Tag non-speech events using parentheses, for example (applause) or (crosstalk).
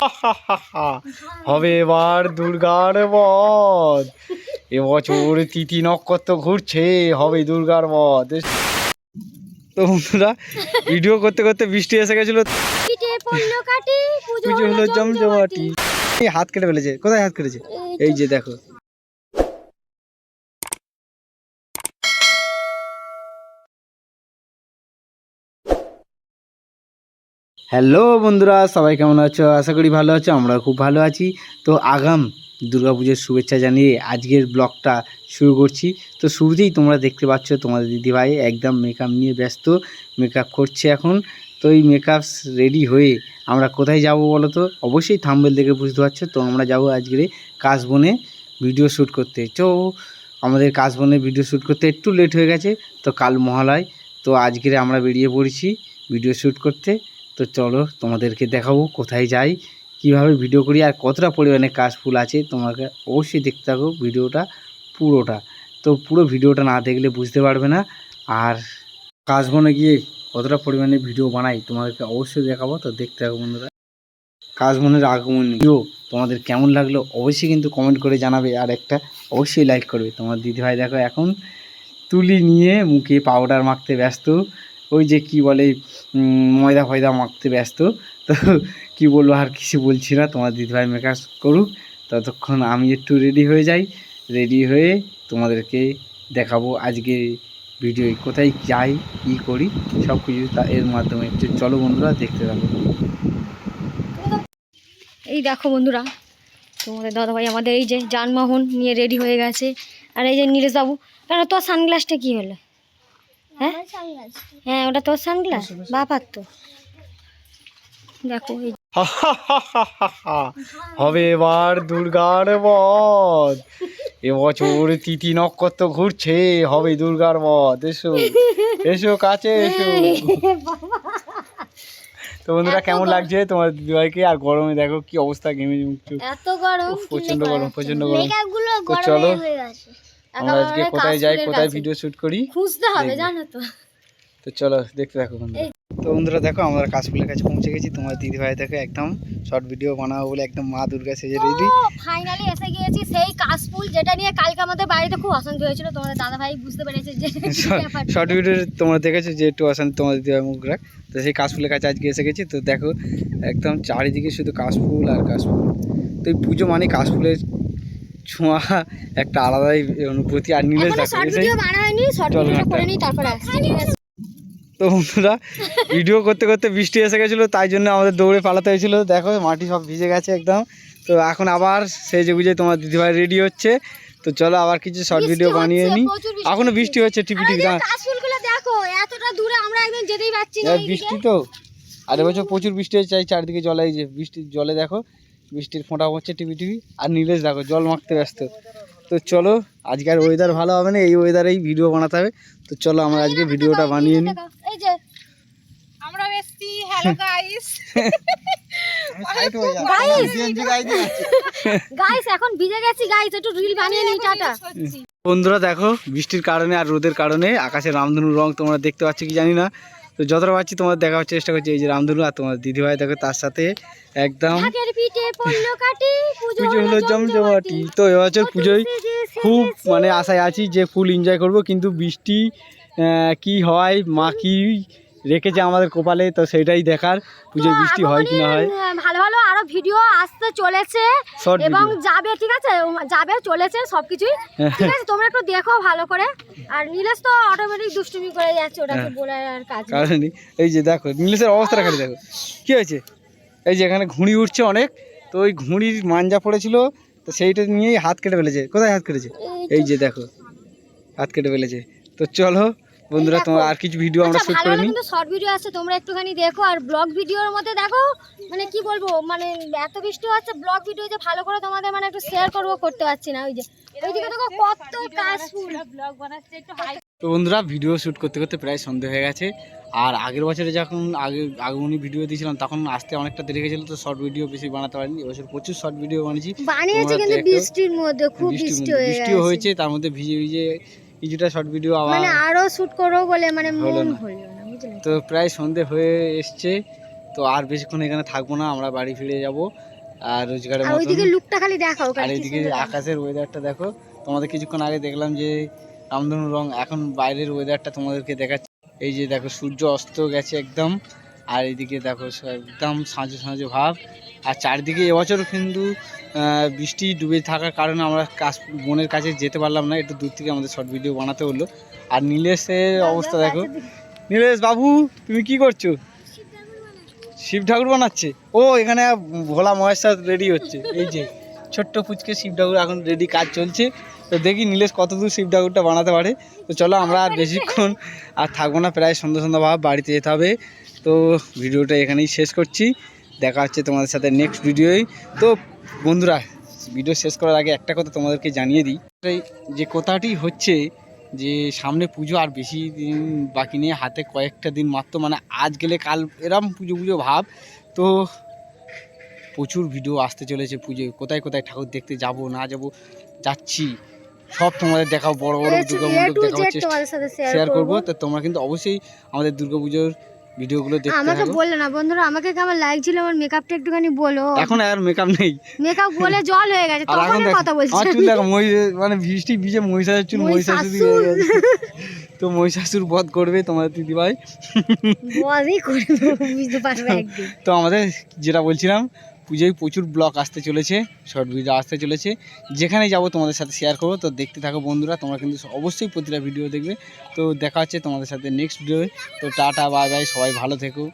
(laughs) হবে এবার দুর্গার বধ। এবছর তিথি নক্ষত্র ঘুরছে হবে দুর্গার বধ। তো বন্ধুরা ভিডিও করতে করতে বৃষ্টি এসে গেছিল। পুজো হলো জমজমাটি। হাত কেটে ফেলেছে। কোথায় হাত কেটেছে? এই যে দেখো। হ্যালো বন্ধুরা, সবাই কেমন আছো? আশা করি ভালো আছো আমরা খুব ভালো আছি। তো আগাম দুর্গাপুজোর শুভেচ্ছা জানিয়ে আজকের ব্লগটা শুরু করছি। তো শুরুতেই তোমরা দেখতে পাচ্ছ তোমাদের দিদিভাই একদম মেকআপ নিয়ে ব্যস্ত মেকআপ করছে এখন। তো এই মেকআপ রেডি হয়ে আমরা কোথায় যাব বলো তো? অবশ্যই থাম্বেল দেখে বুঝতে পারছ, তো আমরা যাব আজকে কাশবনে ভিডিও শ্যুট করতে। তো আমাদের কাশবনে ভিডিও শ্যুট করতে একটু লেট হয়ে গেছে, তো কাল মহালয়। তো আজকের আমরা বেরিয়ে পড়েছি ভিডিও শ্যুট করতে। তো চলো তোমাদেরকে দেখাবো কোথায় যাই, কীভাবে ভিডিও করি আর কতটা পরিমাণে কাশফুল আছে, তোমাকে অবশ্যই দেখতে থাকো ভিডিওটা পুরোটা। তো পুরো ভিডিওটা না দেখলে বুঝতে পারবে না। আর কাশবনে গিয়ে কতটা পরিমাণে ভিডিও বানাই তোমাদেরকে অবশ্যই দেখাবো, তো দেখতে থাকো বন্ধুরা। কাশবনের আগমন ভিডিও তোমাদের কেমন লাগল অবশ্যই কিন্তু কমেন্ট করে জানাবে আর একটা অবশ্যই লাইক করবে। তোমার দিদিভাই দেখো এখন তুলি নিয়ে মুখে পাউডার মাখতে ব্যস্ত। ওই যে কি বলে ময়দা ফয়দা মাখতে ব্যস্ত। তো কি বলব, আর কিছু বলছি না, তোমার দিদিভাই মেকআপ করুক। ততক্ষণ আমি একটু রেডি হয়ে যাই। রেডি হয়ে তোমাদেরকে দেখাবো আজকে ভিডিও কোথায় যাই, কী করি, সব কিছু তা এর মাধ্যমে। একটু চলো বন্ধুরা, দেখতে থাকো। এই দেখো বন্ধুরা, তোমাদের দাদাভাই আমাদের এই যে যানবাহন নিয়ে রেডি হয়ে গেছে। আর এই যে নীলেশ বাবু তোর সানগ্লাসটা কি হলো? হ্যাঁ? হ্যাঁ ওটা তোর সানগ্লাস বাপার তো। দেখো (laughs) হবে এবার দুর্গার বধ এবছর তিথি নক্ষত্র ঘুরছে হবে দুর্গার বধ এসো এসো কাছে এসো। (laughs) তো বন্ধুরা কেমন লাগছে তোমার দিদিভাইকে? আর গরমে দেখো কি অবস্থা গেমে এত গরম প্রচণ্ড গরম। প্রচণ্ড গরম। চলো। আমরা আজকে কোথায় যাই কোথায় ভিডিও শুট করি। খুঁজতে হবে জানো তো। তো চলো দেখতে থাকো বন্ধুরা। তো বন্ধুরা দেখো আমরা কাশফুলের কাছে পৌঁছে গেছি। তোমার দিদিভাই দেখো একদম শর্ট ভিডিও বানাবো বলে একদম মা দুর্গা সেজে রেডি ফাইনালি এসে গিয়েছি সেই কাশফুল যেটা নিয়ে কালকে আমাদের বাড়িতে খুব অশান্তি হয়েছিল। তোমাদের দাদা ভাই বুঝতে পেরেছে যে। (laughs) শর্ট ভিডিও তোমরা দেখেছ যে একটু অশান্তি তোমার দিদিভাই মুখ রাখ তো সেই কাশফুলের কাছে আজকে এসে গেছি। তো দেখো একদম চারিদিকে শুধু কাশফুল আর কাশফুল। তো এই পুজো মানে কাশফুলের ছোঁয়া একটা আলাদাই অনুভূতি আর নীলেশ তো বন্ধুরা ভিডিও করতে করতে বৃষ্টি এসে গেছিল তাই জন্য আমাদের দৌড়ে পালাতে হয়েছিল। দেখো মাটি সব ভিজে গেছে একদম। তো এখন আবার সেজে গুজে তোমার দিদিভাই রেডি হচ্ছে। তো চলো আবার কিছু শর্ট ভিডিও বানিয়ে বৃষ্টি এখনও বৃষ্টি হচ্ছে টিপি টিপি না। বৃষ্টি তো। আর এবছর প্রচুর বৃষ্টি হচ্ছে চাই চারিদিকে জলে বৃষ্টির জলে দেখো। বৃষ্টির ফোঁটা পড়ছে টিপি টিপি আর নীলেশ দেখো জল মাখতে ব্যস্ত। তো চলো আজকে আর ওয়েদার ভালো হবে না এই ওয়েদারেই ভিডিও বানাতে হবে। তো চলো আমরা আজকে ভিডিওটা বানিয়ে নিই। দেখো, এই যে আমরা এসছি হ্যালো গাইস গাইস এখন ভিজে গেছি গাইস একটু রিল বানিয়ে নিই টাটা। বন্ধুরা দেখো বৃষ্টির কারণে আর রোদের কারণে আকাশে রামধনুর রং তোমরা দেখতে পাচ্ছ কি জানি না। তো যতটা পাচ্ছি তোমাদের দেখার চেষ্টা করছি এই যে রামধনু আর তোমার দিদিভাই দেখো তার সাথে একদম পুজো হলো জমজমাটি। তো এবছর পুজোয় খুব মানে আশায় আছি যে ফুল এনজয় করব কিন্তু বৃষ্টি কি হয় মা কি রেখেছে আমাদের কপালে তো সেটাই দেখার। পুজোয় বৃষ্টি হয় কি না হয়। ভালো ভালো আরও ভিডিও আসতে চলেছে। এবং যাবে ঠিক আছে? যাবে চলেছে সবকিছুই। ঠিক আছে তোমরা একটু দেখো ভালো করে। আর নীলেশ তো অটোমেটিক দুষ্টুমি করে যাচ্ছে ওটাকে হ্যাঁ। বলে আর কাজ নেই। কারণ এই যে দেখো নীলেশের অবস্থাটা খালি দেখো। কি হয়েছে? এই যে এখানে ঘুড়ি উঠছে অনেক তো ওই ঘুড়ির মাঞ্জা পড়েছিল তো সেইটা নিয়েই হাত কেটে ফেলেছে। কোথায় হাত কেটেছে? এই যে দেখো হাত কেটে ফেলেছে। তো চলো বন্ধুরা তোমার আর কিছু ভিডিও আমরা শুট ভালো করে নিই। কিন্তু শর্ট ভিডিও আছে তোমরা একটুখানি দেখো আর ব্লগ ভিডিওর মধ্যে দেখো মানে কি বলব মানে এত বৃষ্টি হচ্ছে ব্লগ ভিডিও যে ভালো করে তোমাদের মানে একটু শেয়ার করব করতে পারছি না ওই যে। ওইদিকে দেখো কত ফুল ব্লগ বানাচ্ছে একটু হাই তো বন্ধুরা ভিডিও শ্যুট করতে করতে প্রায় সন্ধে হয়ে গেছে। আর আগের বছরে যখন আগে আগমনী ভিডিও দিয়েছিলাম তখন আসতে অনেকটা দেরি গেছিল তো শর্ট ভিডিও বেশি বানাতে পারিনি। এবছর প্রচুর শর্ট ভিডিও বানিয়েছি। বানিয়েছি কিন্তু বৃষ্টির মধ্যে খুব বৃষ্টি বৃষ্টি হয়ে বৃষ্টিও হয়েছে তার মধ্যে ভিজে ভিজে কিছুটা শর্ট ভিডিও আবার মানে আরও শুট করব বলে মানে মন হলো না তো প্রায় সন্ধে হয়ে এসছে তো আর বেশিক্ষণ এখানে থাকব না আমরা বাড়ি ফিরে যাব আর রোজগারের মতন ওইদিকে লুকটা খালি দেখাও আর এইদিকে আকাশের ওয়েদারটা দেখো তোমাদের কিছুক্ষণ আগে দেখলাম যে রামধনু রং এখন বাইরের ওয়েদারটা তোমাদেরকে দেখাচ্ছি। এই যে দেখো সূর্য অস্ত গেছে একদম আর এদিকে দেখো একদম সাঁজো সাঁজো ভাব। আর চারদিকে এবছর কিন্তু বৃষ্টি ডুবে থাকার কারণে আমরা কাশ বোনের কাছে যেতে পারলাম না একটু দূর থেকে আমাদের শর্ট ভিডিও বানাতে হলো। আর নীলেশের অবস্থা দেখো। নীলেশ বাবু তুমি কি করছ? শিব ঠাকুর বানাচ্ছে। ও এখানে ভোলা মহেশ্বর রেডি হচ্ছে। এই যে ছোট্ট পুচকে শিব ঠাকুর এখন রেডি কাজ চলছে। তো দেখি নীলেশ কতদূর শিব ঠাকুরটা বানাতে পারে। তো চলো আমরা আর বেশিক্ষণ আর থাকব না, প্রায় সন্ধ্যা সন্ধ্যা ভাব বাড়িতে যেতে হবে। তো ভিডিওটা এখানেই শেষ করছি। দেখা হচ্ছে তোমাদের সাথে নেক্সট ভিডিওই তো বন্ধুরা ভিডিও শেষ করার আগে একটা কথা তোমাদেরকে জানিয়ে দিই। যে কথাটি হচ্ছে যে সামনে পুজো আর বেশি দিন বাকি নেই, হাতে কয়েকটা দিন মাত্র মানে আজ গেলে কাল এরম পুজো পুজো ভাব। তো প্রচুর ভিডিও আসতে চলেছে পুজোয়। কোথায় কোথায় ঠাকুর দেখতে যাব না যাব, যাচ্ছি। সব তোমাদের দেখাও বড় বড় দুর্গা মণ্ডপ দেখাবার চেষ্টা তোমাদের সাথে শেয়ার করব। করব। তো তোমরা কিন্তু অবশ্যই আমাদের দুর্গা পুজোর ভিডিওগুলো দেখতে আমাকে বললে না বন্ধুরা আমাকে কেমন লাগছিল আমার মেকআপটা একটুখানি বলো? এখন আর মেকআপ নেই। মেকআপ বলে জল হয়ে গেছে আর তখন কথা বলছি। আমার চুল দেখো মই মানে বৃষ্টি ভিজে মহিষাসুর চুল মহিষাসুর। তো মহিষাসুর বধ করবে তোমাদের দিদিভাই। বলই করে দেবো, বুঝতে পারবে একদিন। তো আমাদের যেটা বলছিলাম পুজোয় প্রচুর ব্লগ আসতে চলেছে, শর্ট ভিডিও আসতে চলেছে। যেখানে যাব তোমাদের সাথে শেয়ার করব। তো দেখতে থাকো বন্ধুরা, তোমরা কিন্তু অবশ্যই প্রতিটা ভিডিও দেখবে। তো দেখা হচ্ছে তোমাদের সাথে নেক্সট ভিডিও তো। টাটা বাই বাই সবাই ভালো থেকো।